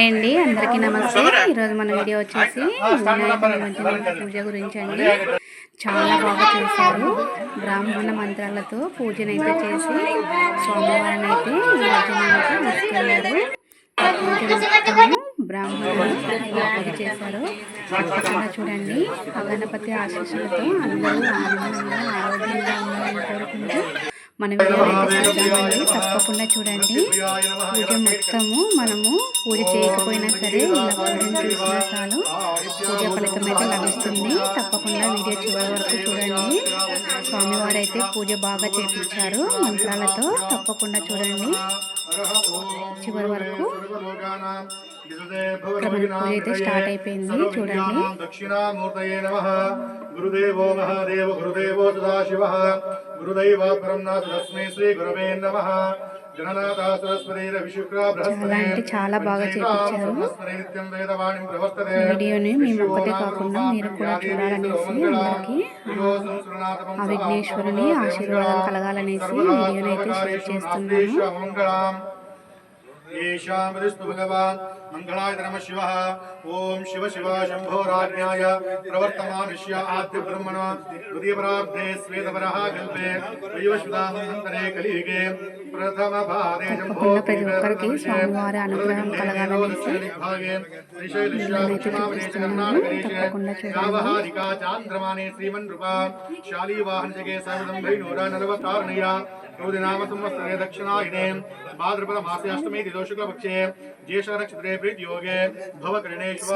అండి అందరికీ నమస్తే. ఈరోజు మన వీడియో వచ్చేసి వినాయక నిమజ్జనం పూజ గురించి అండి చాలా బాగా చేశారు. బ్రాహ్మణ మంత్రాలతో పూజనైతే చేసి సోమవారం అయితే నిమజ్జనానికి తీసుకెళ్ళారు. బ్రాహ్మణులు పూజ చేశారు అక్కడ చూడండి. గణపతి ఆశీస్సులతో అందరూ ఆనందంగా ఆరోగ్యంగా ఉండాలని కోరుకుంటూ మన వీడియో అయితే చూద్దామండి తప్పకుండా చూడండి. పూజ మొత్తము మనము పూజ చేయకపోయినా సరే ఇలా పూజను చూసినా చాలు. పూజ ఫలితం అయితే లభిస్తుంది. తప్పకుండా వీడియో చివరి వరకు చూడండి. స్వామివారు అయితే పూజ బాగా చేపించారు మంత్రాలతో. తప్పకుండా చూడండి. చివరి వరకు పూజ అయితే స్టార్ట్ అయిపోయింది. చూడండి. దక్షిణామూర్తయే నమ. గురుదేవో మహాదేవ గురుదేవో సదాశివ. రవిశుక్ర చాలా అంటే చాలా బాగా చేపించారు। ప్రవర్తతే వీడియోని మేము ఒక్కటే కాకుండా మీరు కూడా చూడాలనేసి అందరికీ ఆ విఘ్నేశ్వరుని ఆశీర్వాదం కలగాలనేసి వీడియోని అయితే షేర్ చేస్తున్నాను. भगवान मंगलाय नम शिव। ओं शिव शिव शिव शम्भोराज्ञाय प्रवर्तमानुष्य आद्यब्रह्मण द्वितीयपराब्धे श्वेतपरः कल्पे त्रयोश्वदामन्तरे कलियुगे प्रथमभागे श्रीमन् रूपा शालीवाहनजगे सर्वदम्भैनोरा नलवतारणया అనుగ్రహం కలగాలనేసి తప్పకుండా చూడండి వ్యావహారికా చాంద్రమానే శ్రీమన్ృపా శాలీవాహన జగే సర్వదం భైనోరా నలవతారణయ నామ సంవత్సరే దక్షిణాయనే భాద్రపద మాసే అష్టమి దిదో శుక్లపక్షే జ్యేష్ఠ నక్షత్రే ప్రీతి యోగే భవ కరణేశ్వ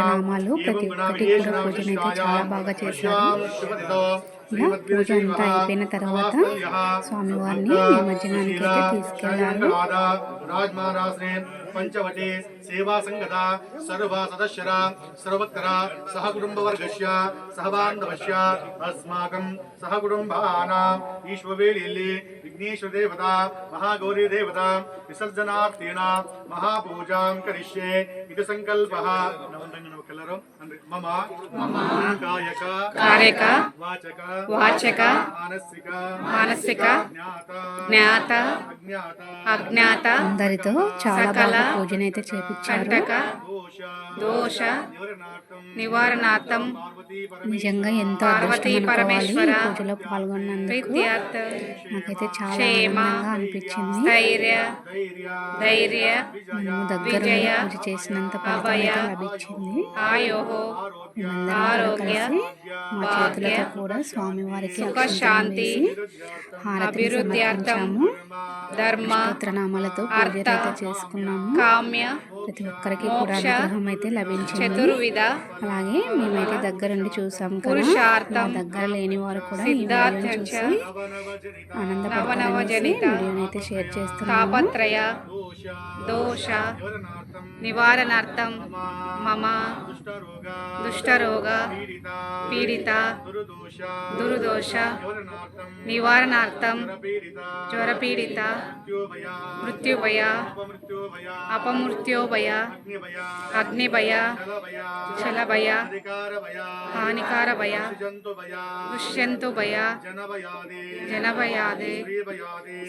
నామాలు ప్రతి ఒక్కటి కూడా పూజనైతే చాలా బాగా చేశారు పూజ అంతా అయిపోయిన తర్వాత స్వామివారిని నిమజ్జనానికి అయితే తీసుకెళ్ళారు ಪಂಚವಟಿ, ಸೇವಾ ಸಂಘದ ಸರ್ವ ಸದಸ್ಯರ ಸರ್ವತ್ರ ಸಹ ಕುಟುಂಬ ವರ್ಗಸ್ಯ ಸಹ ಬಾಂಧವಶ್ಯ ಅಸ್ಮಾಕಂ ಸಹ ಕುಟುಂಬಾನ ಈಶ್ವವೇಳೆಯಲ್ಲಿ ವಿಘ್ನೇಶ್ವರ ದೇವತಾ, ಮಹಾಗೌರಿ ದೇವತಾ, ವಿಸರ್ಜನಾರ್ಥೇನ, ಮಹಾಪೂಜಾಂ ಕರಿಷ್ಯೆ. ಇದು ಸಂಕಲ್ಪ. ನಮಸ್ತೆ ನಮಗೆಲ್ಲರೂ మమ కాయక వాచక వాచక మానసిక మానసిక జ్ఞాత జ్ఞాత అజ్ఞాత అందరితో చాలా బాగా పూజనైతే చేపించారు. దోష నివరణార్థం నిజంగా ఎంతో పరమేశ్వర పూజలో పాల్గొన్నందుకు నాకైతే చాలా ఆనందంగా అనిపించింది. ధైర్య ధైర్య మనము దగ్గర విజయ, పూజ చేసినంత ఫలితం లభించింది. ఆయోహో हो మేమందరం కలిసి మా చేతులతో కూడా స్వామివారికి శాంతి, ధర్మ స్తోత్రనామాలతో చేసుకున్నాము. కామ్య ప్రతి ఒక్కరికి కూడా మోక్ష, అనుగ్రహం అయితే లభించింది. చతుర్విధ అలాగే మేమైతే దగ్గరుండి చూసాం కదా దగ్గర లేని వారు కూడా ఈ వీడియోని చూసి వీడియోని అయితే షేర్ చేస్తున్నాము. దోష నివారణార్థం మమ కుష్ఠరోగ పీడిత దుర్దోష నివారణార్థం జ్వరపీడిత మృత్యుభయ అపమృత్యోభయ అగ్నిభయ చలభయ హానికార భయ దుష్యంతు భయ జనభయాది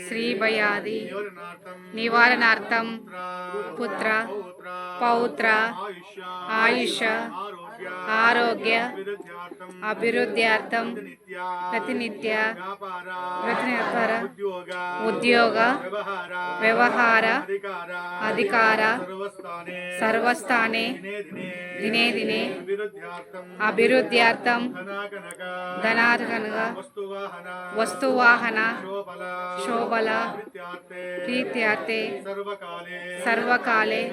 శ్రీభయాది నివారణార్థం పుత్ర పౌత్ర ఆయుష ఆరోగ్య అభివృద్ధ్యార్థం ప్రతినిత్య ప్రతినిత్య ఉద్యోగ వ్యవహార అధికార సర్వస్థానే దినే దినే అభివృద్ధ్యార్థం ధనార్హనగా వస్తువాహన శోభల ప్రీత్యార్థే సర్వకాలే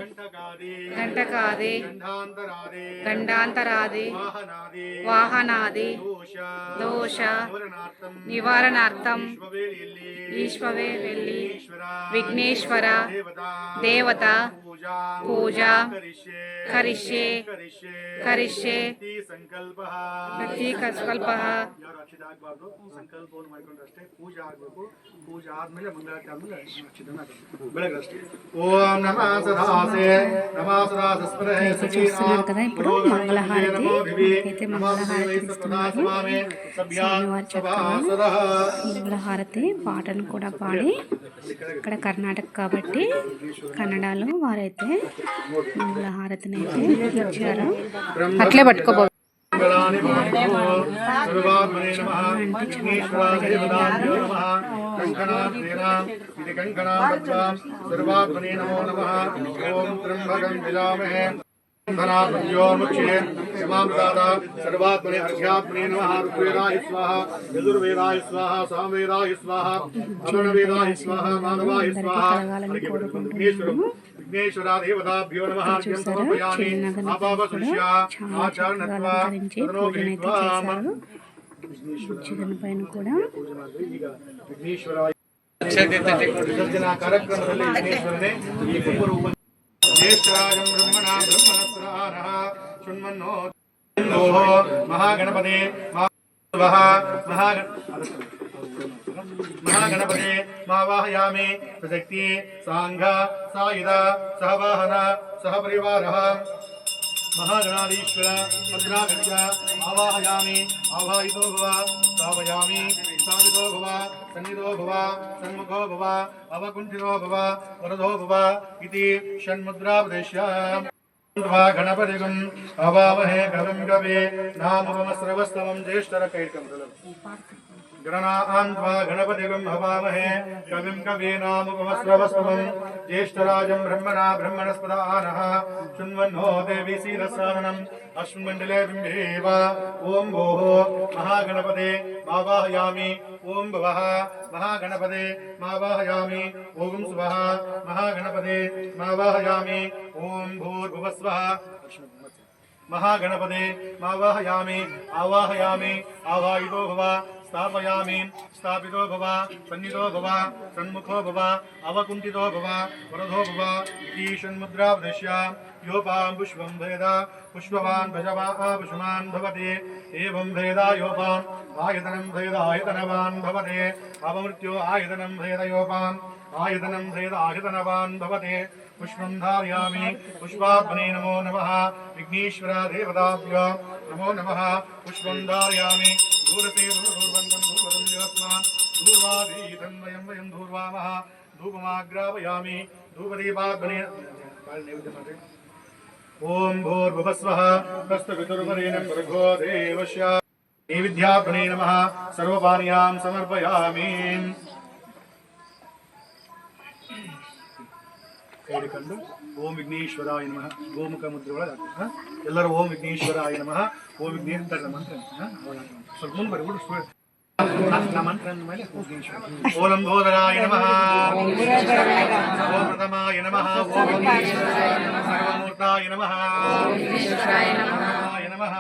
గంటకాదే గండాంతరా వాహనాది. వాహనాది. దోష. నివారణార్థం. ఈశ్వవే వెళ్ళి విఘ్నేశ్వర. దేవత. పూజ. కరిష్యే. కరిష్యే. ప్రతి సంకಲ್ಪ ఓం నమా సదాసే. నమా సదాసే. కదా ఇప్పుడు మంగళహారతి మనకైతే మంగళహారతి పాటను కూడా పాడి ఇక్కడ కర్ణాటక కాబట్టి కన్నడలో వారైతే అయితే మంగళ హారతిని అయితే ఇచ్చారు. అట్లే పట్టుకోబో భవంతు సర్వాత్మనే నమః. నమః. ఓం త్ర్యంబకం విలామహే ధనాత్మయోర్ముఖ్యే యమామృతాద సర్వాత్మనే అర్ఘ్యాత్మనే నమః ఋగ్వేదాయ స్వాహ యజుర్వేదాయ స్వాహ సామవేదాయ స్వాహ అమరవేదాయ స్వాహ మానవాయ స్వాహ విఘ్నేశ్వరం విఘ్నేశ్వరా దేవతాభ్యో నమః అర్ఘ్యం సమర్పయామి ఆపాపశిష్య ఆచరణత్వా అలంకరించి పూజనైతే చేశారు చికెన్ పైన కూడా విఘ్నేశ్వరాయ విసర్జన ज्येष्ठराजम् ब्रह्मणाम् ब्रह्मणस्त्रानः शृण्वन्नो महागणपते महागणपते मा वाहयामि प्रशक्ति साङ्घ, सायुध सह वाहन सह परिवारः महागणाधीश्वर भद्रागत्या आवाहयामि। आवाहितो स्थापितो भव, सन्निधो भव, सन्मुखो भव, अवकुण्ठितो भव, वरदो भव इति षण्मुद्रापदेश्य त्वा अवावहे कविं कवे नामुपमस्रवस्तमं ज्येष्ठरकैकं गणनान्त्वा गणपतिगं हवामहे कविं कवीनामुपमस्रवस्तमं। ज्येष्ठराजं ब्रह्मणा ब्रह्मणस्पदानः। शृण्वन्नो देवी सीरसाननम् अश्वमण्डले बिम्बेव ॐ भोः महागणपते, मावाहयामि। ॐ भवः महागणपते, मावाहयामि। ॐ स्वः महागणपते, मावाहयामि। ॐ भूर्भुवस्वः महागणपते, मावाहयामि। आवाहयामि। आवाहितो भव स्थापयामि। स्थापितो भव सन्निधो भव, सन्मुखो भव, अवकुण्ठितो भव, वरदो भव षण्मुद्रावदृश्य योपां पुष्पं भेद, पुष्पवान् भजवा पुष्मान् भवति। एवं भेदा योपाम् आयतनं भेद आयतनवान् भवति। अपमृत्यो आयतनं भेद योपाम् आयतनं भेद आयतनवान् भवति। पुष्पं धारयामि। पुष्पात्मने नमो नमः। विघ्नेश्वर देवताभ्यो नमो नमः। पुष्पं धारयामि। दूरते दूरदूर्वन्तं दूरवदं योऽस्मान् दूर्वाधीतं वयं वयं दूर्वामः धूपमाग्रापयामि धूपदीपात्मने ॐ भूर्भुवस्वः तस्तपितुर्वरेण भर्गो देवस्य नैविद्यात्मने नमः सर्वपानीयां समर्पयामि ಎರಡು ಕಂಡು ಓಂ ವಿಘ್ನೇಶ್ವರಾಯ ನಮಃ. ಗೋಮುಖ ಮುದ್ರೆ ಒಳಗೆ? ಎಲ್ಲರೂ ಓಂ ವಿಘ್ನೇಶ್ವರಾಯ ನಮಃ. ಓಂ ವಿಘ್ನೇಶ್ವರ ಮಂತ್ರ ಹಾ? ಅವಾಗ ಸ್ವಲ್ಪ ಮುಂದೆ ಬರೀ ಬಿಡು ಮಂತ್ರ ಅಂದ ಮೇಲೆ ವಿಘ್ನೇಶ್ವರ ನಮಃ. ಓಂ ಪ್ರಥಮಾಯ ನಮಃ. ಓಂ ನಮಃ. ನಮಃ. ನಮಃ.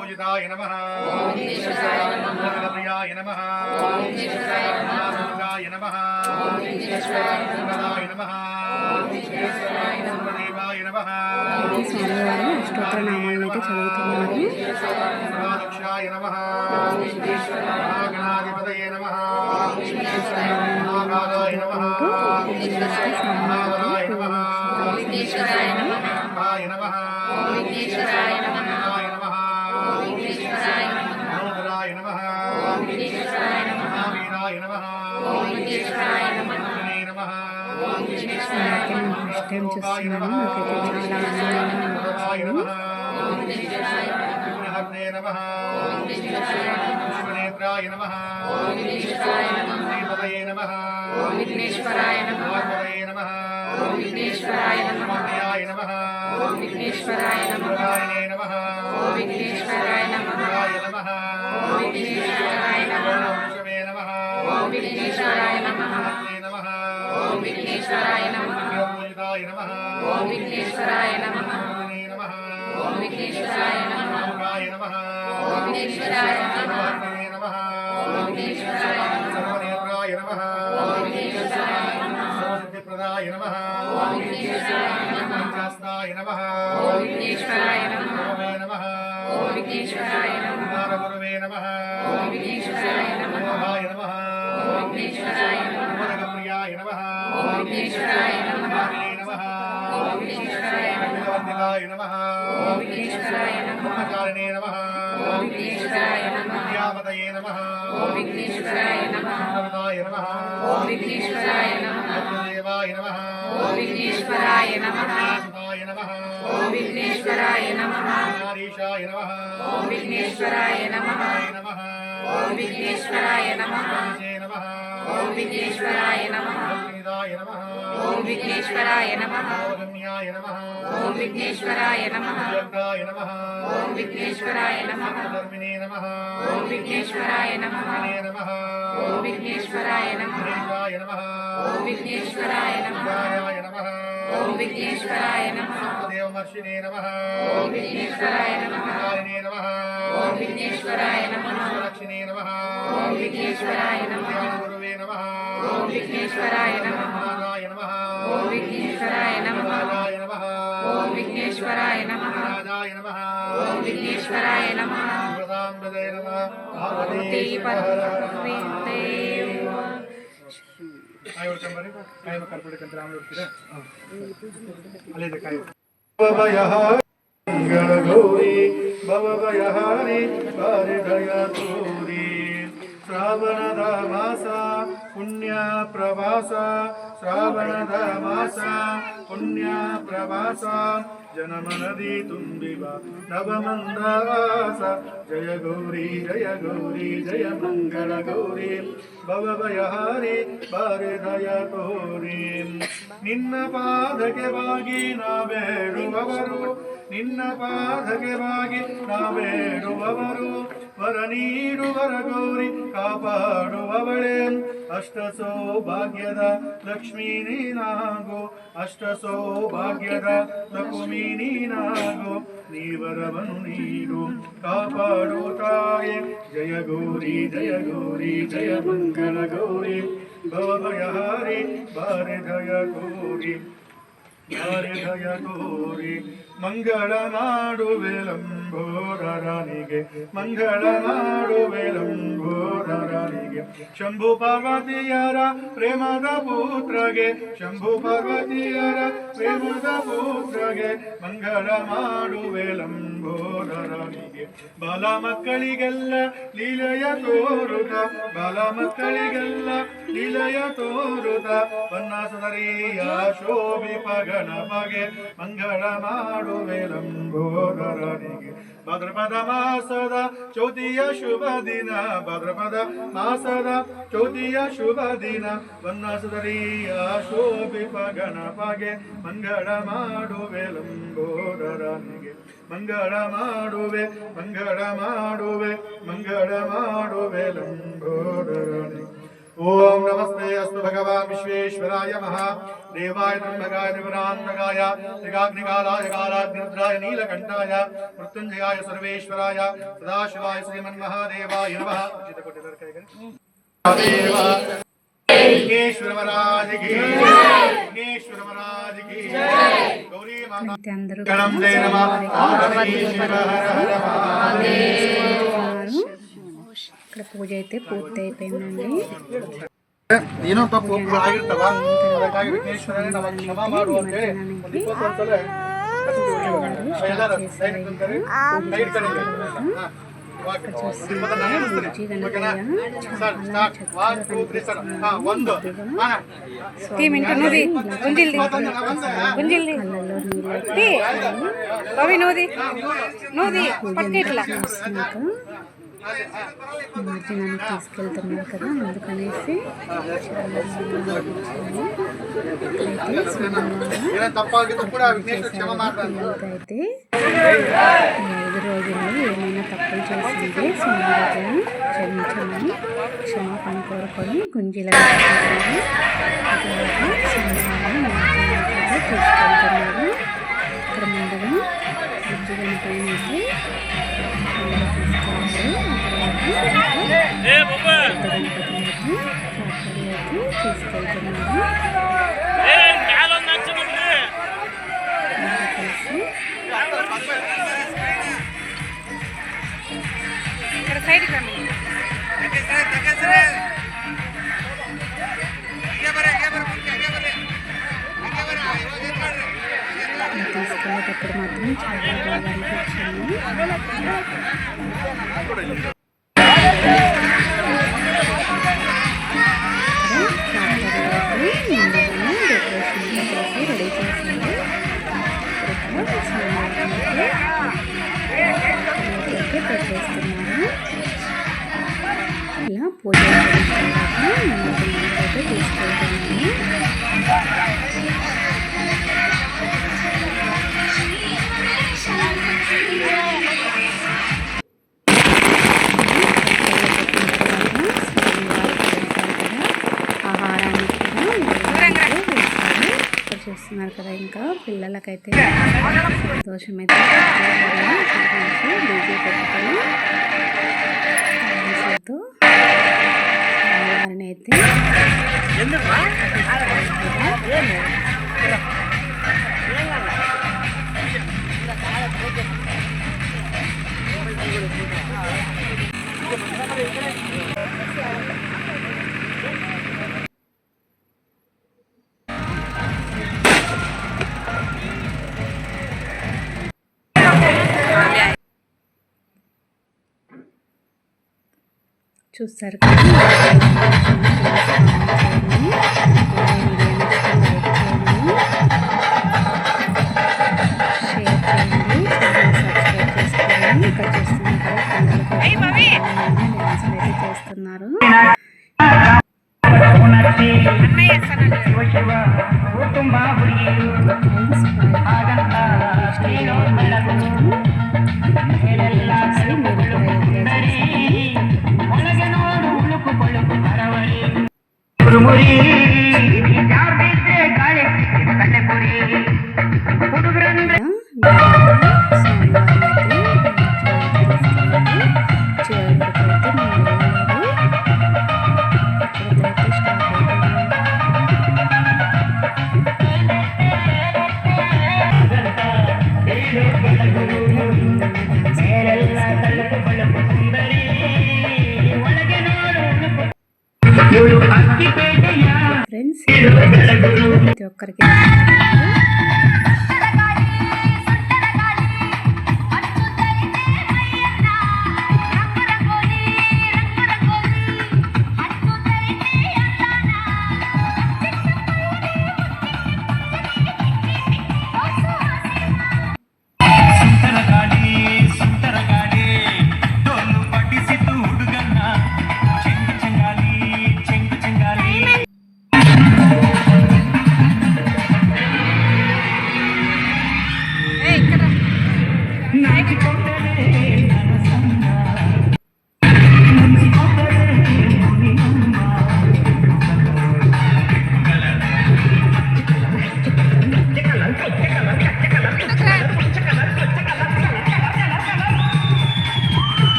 ಪೂಜಿತಾಯ ನಮಃ. వెంకటేశ్వరాయ నమ. దుర్గాయ నమ. నమదాయ నమ. దేవాయ నమ. స్వామివారు స్తోత్రనామాలను అయితే చదువుతున్నాము దక్షాయ నమ. గణాధిపతయ నమ. నాగాయ నమ. నాగాయ నమ. నమ. టైం చూస్తున్నాను నాకైతే చాలా విఘ్నేశ్వరాయ నమః విఘ్నేశ్వరాయ నమః విఘ్నేశ్వరాయ నమః विघ्नेश्वराय नमः ओम विघ्नेश्वराय नमः नमः ओम विघ्नेश्वराय नमः ओमकाय नमः ओम विघ्नेश्वराय नमः नमः ओम विघ्नेश्वराय नमः सर्वनेत्राय नमः ओम विघ्नेश्वराय नमः सर्वसिद्धिप्रदाय नमः ओम विघ्नेश्वराय नमः पञ्चास्ताय नमः ओम विघ्नेश्वराय नमः नमः ओम विघ्नेश्वराय नमः गुरुवे नमः ओम विघ्नेश्वराय नमः नमः ओम विघ्नेश्वराय नमः नमः ओम विघ्नेश्वराय नमः విఘ్నేశ్వరాయ నమః. బ్రహ్మచారిణే నమః. విద్యాపతయే నమః. విఘ్నేశ్వరాయ నమః. దేవాయ విఘ్నేశ్వరాయ నమః. విఘ్నేశ్వరాయ నమః. సుతాయ నమః. విఘ్నేశ్వరాయ నమః. నారీశాయ నమః. విఘ్నేశ్వరాయ నమః. నమః. ఓం విఘ్నేశ్వరాయ నమః. జయ నమః. ఓం విఘ్నేశ్వరాయ నమః. నిదాయ నమః. ఓం విఘ్నేశ్వరాయ నమ. ఓం విఘ్నేశ్వరాయ నమ. ఓం విఘ్నేశ్వరాయ నమ. ఓం విఘ్నేశ్వరాయ నమ ఓం విఘ్నేశ్వరాయ నమ ఓం విఘ్నేశ్వరాయ నమ. ओम विघ्नेश्वराय नमः देवमर्षिणे नमः ओम विघ्नेश्वराय नमः कारिणे नमः ओम विघ्नेश्वराय नमः लक्ष्मीने नमः ओम विघ्नेश्वराय नमः गुरुवे नमः ओम विघ्नेश्वराय नमः नाराय नमः ओम विघ्नेश्वराय नमः नाराय नमः ओम विघ्नेश्वराय नमः नाराय नमः ओम विघ्नेश्वराय नमः प्रदाम हृदय नमः भगवती परमेश्वरी ಕಾಯಿ ಹೊಡ್ಕೊಂಡ್ ಬರ್ರಿ ಕಾಯಿ ಕರ್ಪಿಡ್ಕಂತ ರಾಮ ಹೊಡ್ತೀರಾ ಅಲ್ಲಿದೆ ಕಾಯಿ ಗೌರಿ ಶ್ರಾವಣದ ಮಾಸ ಪುಣ್ಯ ಪ್ರವಾಸ, ಶ್ರಾವಣದ ಮಾಸ. ಪುಣ್ಯ ಪ್ರವಾಸ, ಜನಮನದಿ ತುಂಬಿವ ನವಮಂದವಾಸ ಜಯ ಗೌರಿ ಜಯ ಗೌರಿ, ಜಯ ಮಂಗಳ ಗೌರಿ. ಭವಭಯಹಾರಿ ಬಾರಿದಯ ತೋರಿ ನಿನ್ನ ಪಾದಕ್ಕೆ ಬಾಗಿ ನಾವೇಳುವವರು ನಿನ್ನ ಪಾದಕ್ಕೆ ಬಾಗಿ ನಾವೇಳುವವರು ವರ ನೀಡುವರ ಗೌರಿ ಕಾಪಾಡುವವಳೇ ಅಷ್ಟ ಸೌಭಾಗ್ಯದ ಲಕ್ಷ್ಮೀ ನೀನಾಗು ಅಷ್ಟ ಸೌಭಾಗ್ಯದ ಲಕ್ಷ್ಮೀ ನೀನಾಗು ನೀವರವನು ನೀಡು ಕಾಪಾಡು ತಾಯೆ ಜಯ ಗೌರಿ ಜಯ ಗೌರಿ ಜಯ ಮಂಗಳ ಗೌರಿ ಭವಭಯಹಾರಿ ಬಾರೆ ಜಯ ಗೌರಿ ಹರಿಹಯ ತೋರಿ ಮಂಗಳ ನಾಡು ಲಂಬೋರರನಿಗೆ ಮಂಗಳ ನಾಡು ಲಂಬೋರರನಿಗೆ ಶಂಭು ಪಾರ್ವತಿಯರ ಪ್ರೇಮದ ಪುತ್ರಗೆ ಶಂಭು ಪಾರ್ವತಿಯರ ಪುತ್ರಗೆ ಮಂಗಳ ಮಾಡುವೆ ಲಂಬೋದರನಿಗೆ. ಬಾಲ ಮಕ್ಕಳಿಗೆಲ್ಲ ಲೀಲೆಯ ತೋರುತ, ಬಾಲ ಮಕ್ಕಳಿಗೆಲ್ಲ ಲೀಲೆಯ ತೋರುತ ಬನ್ನಸದರಿಯ ಶೋಭಿ ಪಗಣ ಬಗೆ ಮಂಗಳ ಮಾಡುವೆ ಲಂಬೋದರನಿಗೆ. ಭದ್ರಪದ ಮಾಸದ ಚೌತಿಯ ಶುಭ ದಿನ, ಭದ್ರಪದ ಮಾಸದ ಚೌತಿಯ ಶುಭ ದಿನ ಬನ್ನಸದರಿಯ ಶೋಭಿ ಪಗಣ ಬಗೆ ಮಂಗಳ ಮಾಡುವೆ ಲಂಬೋದರನಿಗೆ ಮಂಗಳ ಮಾಡುವೆ ಮಂಗಳ ಮಾಡುವೆ ಮಂಗಳ ಮಾಡುವೆ ಲಂಬೋದರನಿಗೆ ಓಂ ನಮಸ್ತೆ ಅಸ್ತು ಭಗವಾನ್ ವಿಶ್ವೇಶ್ವರಾಯ ಮಹಾ ದೇವಾಯ ತ್ರಂಬಕಾಯ ತ್ರಿಪುರಾಂತಕಾಯ ತ್ರಿಗಾಗ್ನಿಕಾಲಾಯ ಕಾಲಾಗ್ನಿರುದ್ರಾಯ ನೀಲಕಂಠಾಯ ಮೃತ್ಯುಂಜಯಾಯ ಸರ್ವೇಶ್ವರಾಯ ಸದಾಶಿವಾಯ ಶ್ರೀಮನ್ಮಹಾದೇವಾಯ అందరూ గణం జయ నమః పార్వతీ శివ హర హర మహాదేవ ఉన్నారు. ఇక్కడ పూజ అయితే పూర్తి అయిపోయిందండి ಏನೋ ತಪ್ಪು ಒಬ್ಬರು ಆಗಿರ್ತಾವ ಅದಕ್ಕಾಗಿ ವಿಘ್ನೇಶ್ವರನೇ ನಾವು ಕ್ಷಮಾ ಮಾಡು ಅಂತೇಳಿ ಒಂದು ಇಪ್ಪತ್ತೊಂದು ಸಲ ಎಲ್ಲರೂ ಸೈಡ್ ಕುಂತಾರೆ నువ్వు గుంజిల్ది గుంజిల్ది రవి నువ్వుది నువ్వుది పట్టుకెట్లా భోజనానికి తీసుకెళ్తున్నాం కదా అందుకనేసి అయితే ఐదు రోజులు ఏమైనా తప్పులు చేసింటే సుమారు క్షమించమని క్షమాపణ కోరుకొని గుంజీల తీసుకెళ్తున్నారు ఇక్కడ ముందుగా గుంజీల పైన అయితే కొత్త గణపతిని మాత్రం చాలా బాగా అనిపించింది. por el వాళ్ళకైతే సంతోషం డీజే పెట్టుకొని చూస్తారు కదా. చేస్తున్నారు అన్నయ్య